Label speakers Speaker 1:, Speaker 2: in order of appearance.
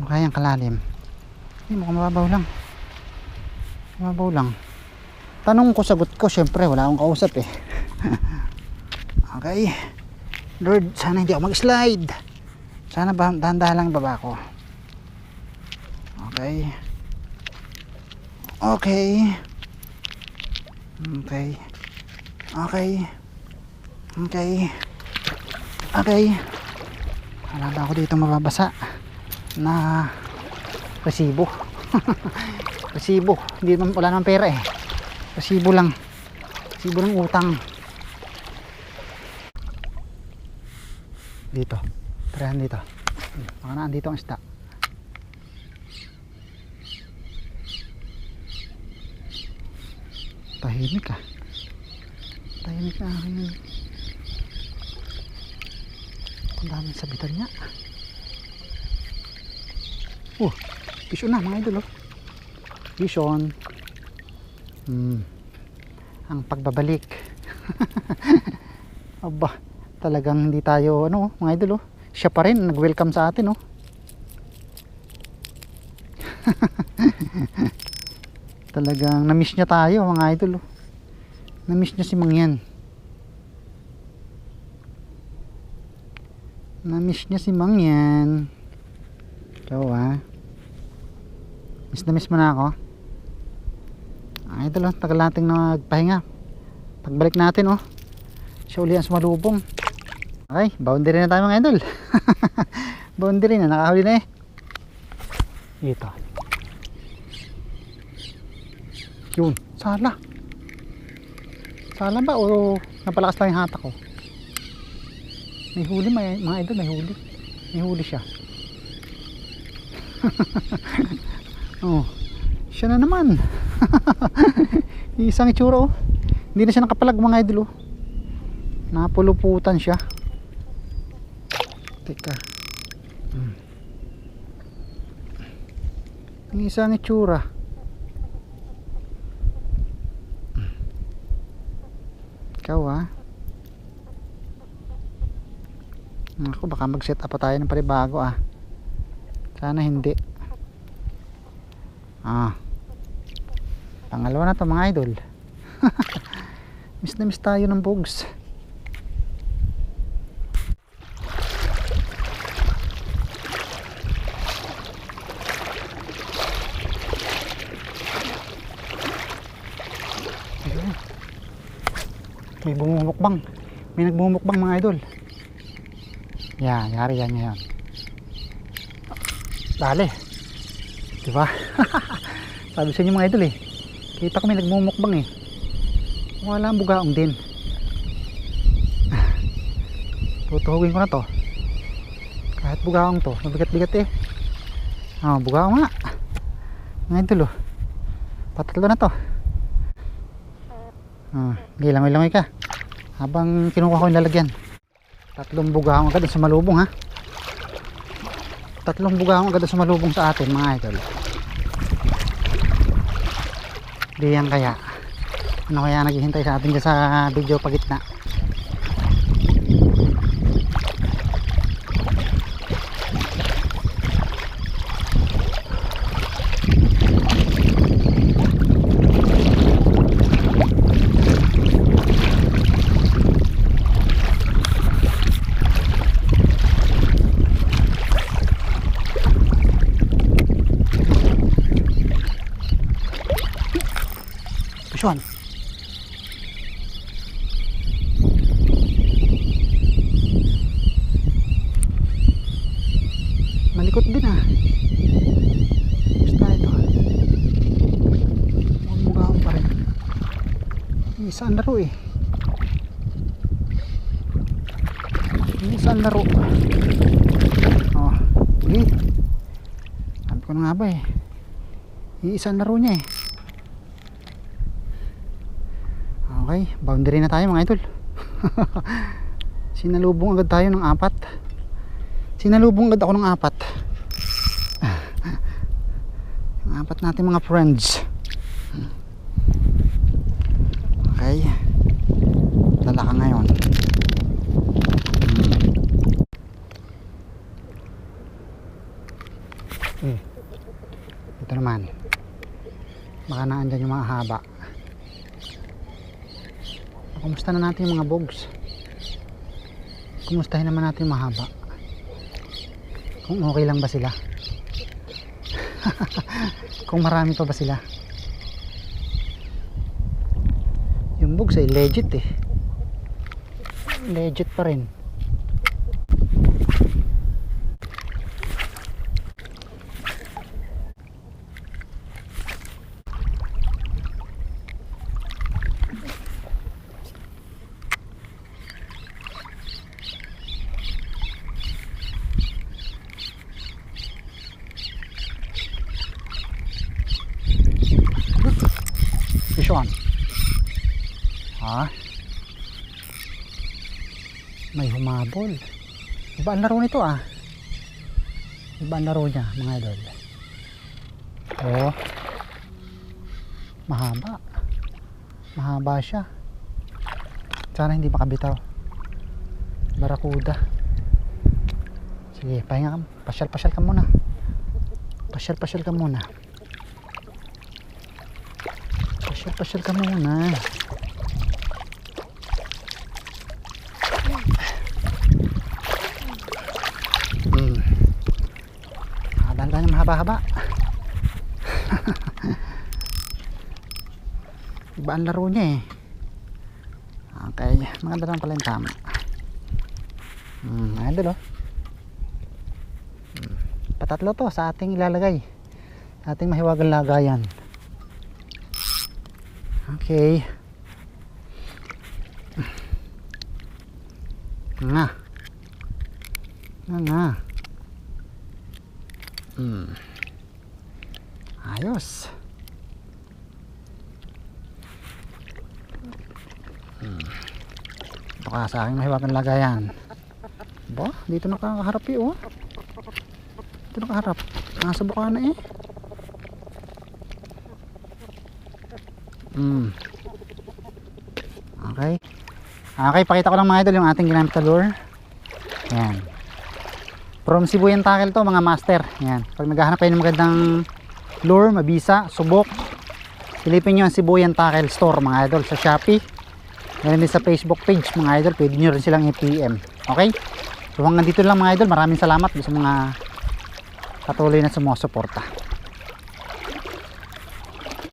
Speaker 1: Kung kayang kalalim. Hindi, mukhang mababaw lang. Mababaw lang. Tanong ko, sagot ko. Siyempre, wala akong kausap eh. okay. Lord, sana hindi ako mag-slide. Sana ba, dahan-dahan lang baba ko. Okay. Okay. Okay. Okay. Okay. Okay. Wala ba ako dito mababasa na resibo. resibo. Hindi naman wala naman pera eh. Resibo lang. Resibo ng utang. Dito. Tirahan dito. Baka na andito ang isda. Tahimik ah. Tahimik na ang daming sabitan niya. Oh, vision na mga idol oh. Vision. Hmm. Ang pagbabalik. Aba, talagang hindi tayo ano, mga idol oh. Siya pa rin nag-welcome sa atin oh. talagang na-miss niya tayo mga idol oh. Na-miss niya si Mangyan. Na-miss niya si Mangyan. Ikaw ah. Miss na miss mo na ako. Ah, ito lang, tagal nating nagpahinga. Pagbalik natin oh. Siya uli ang sumalubong. Okay, boundary na tayo mga idol. boundary na, nakahuli na eh. Ito. Yun, sala. Sala ba o napalakas lang yung hatak ko? May huli may, mga idol, may huli. May huli siya. oh, siya na naman. Isang itsura oh. Hindi na siya nakapalag mga idol oh. Napuluputan siya. Teka. Hmm. Isang itsura. Ikaw ah. Ako baka mag-set up pa tayo ng panibago ah. Sana hindi. Ah. Pangalawa na to mga idol. miss na miss tayo ng bugs. May bumumukbang. May nagbumukbang mga idol. Yan, yari yan ngayon. Dali. Diba? Sabi sa inyo mga idol eh. Kita ko may nagmumukbang eh. Wala ang bugaong din. Tutuhugin ko na to. Kahit bugaong to. Mabigat-bigat eh. Oh, bugaong nga. Mga idol oh. Patatlo na to. Ah, gilangoy-langoy ka. Habang kinukuha ko yung lalagyan. Tatlong bugaong agad sa malubong ha. Tatlong bugaong agad sa malubong sa atin mga idol. Di yan kaya. Ano kaya naghihintay sa atin dyan sa video pagitna? Ah. Basta ito. Mumugahon pa rin. Isa ang laro eh. Isa ang laro. Oh, okay. Sabi ko na nga ba eh. Iisa ang laro niya eh. Okay, boundary na tayo mga idol. Sinalubong agad tayo ng apat. Sinalubong agad ako ng apat. Apat natin mga friends. Okay. Dala ka ngayon. Hmm. Ito naman. Baka naandyan yung mga haba. Kumusta na natin yung mga bogs? Kumustahin naman natin yung mahaba. Kung okay lang ba sila? Kung marami pa ba sila? Yung bogs ay legit eh. Legit pa rin. Ha? May humabol. Iba ang laro nito ah. Iba ang laro niya mga idol. Oh. Mahaba. Mahaba siya. Sana hindi makabitaw. Barakuda. Sige, pahinga ka. Pasyal-pasyal ka muna. Pasyal-pasyal ka muna. Pasyal-pasyal ka muna. Hmm. Haba-haba. Iba ang laro niya eh. Okay, maganda lang pala yung tama. Hmm, idol oh. Hmm. Patatlo to sa ating ilalagay. Sa ating mahiwagang lagayan. Okay. Nga. Nga nga. Hmm. Ayos. Hmm. Ito ka sa aking mahiwagang lagayan. Ba, dito nakakaharap eh oh. Dito nakaharap. Nasa buka na eh. Mm. Okay. Okay, pakita ko lang mga idol yung ating ginamit na lure. Yan. From Sibuyan Tackle to mga master. Yan. Pag naghahanap kayo ng magandang lure, mabisa, subok, silipin nyo ang Sibuyan Tackle Store mga idol sa Shopee. Ganun din sa Facebook page mga idol. Pwede nyo rin silang i-PM. Okay? So hanggang dito lang mga idol. Maraming salamat sa mga patuloy na sumusuporta.